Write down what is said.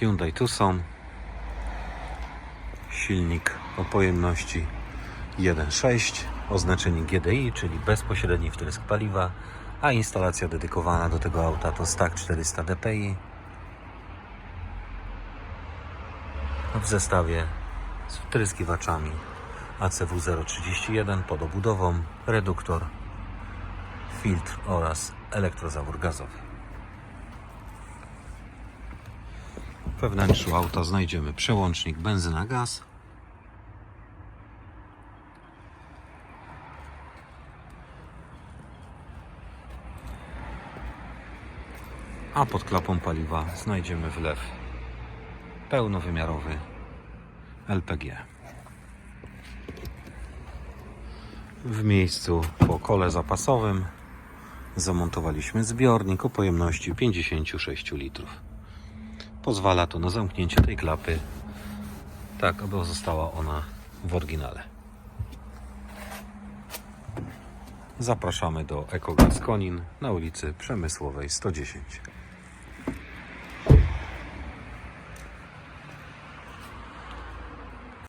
Hyundai Tucson. Silnik o pojemności 1.6, oznaczenie GDI, czyli bezpośredni wtrysk paliwa, a instalacja dedykowana do tego auta to Stack 400 DPI w zestawie z wtryskiwaczami ACW 031 pod obudową, reduktor, filtr oraz elektrozawór gazowy. We wnętrzu auta znajdziemy przełącznik benzyna-gaz, a pod klapą paliwa znajdziemy wlew pełnowymiarowy LPG. W miejscu po kole zapasowym zamontowaliśmy zbiornik o pojemności 56 litrów. Pozwala to na zamknięcie tej klapy tak, aby została ona w oryginale. Zapraszamy do EcoGaz Konin na ulicy Przemysłowej 110.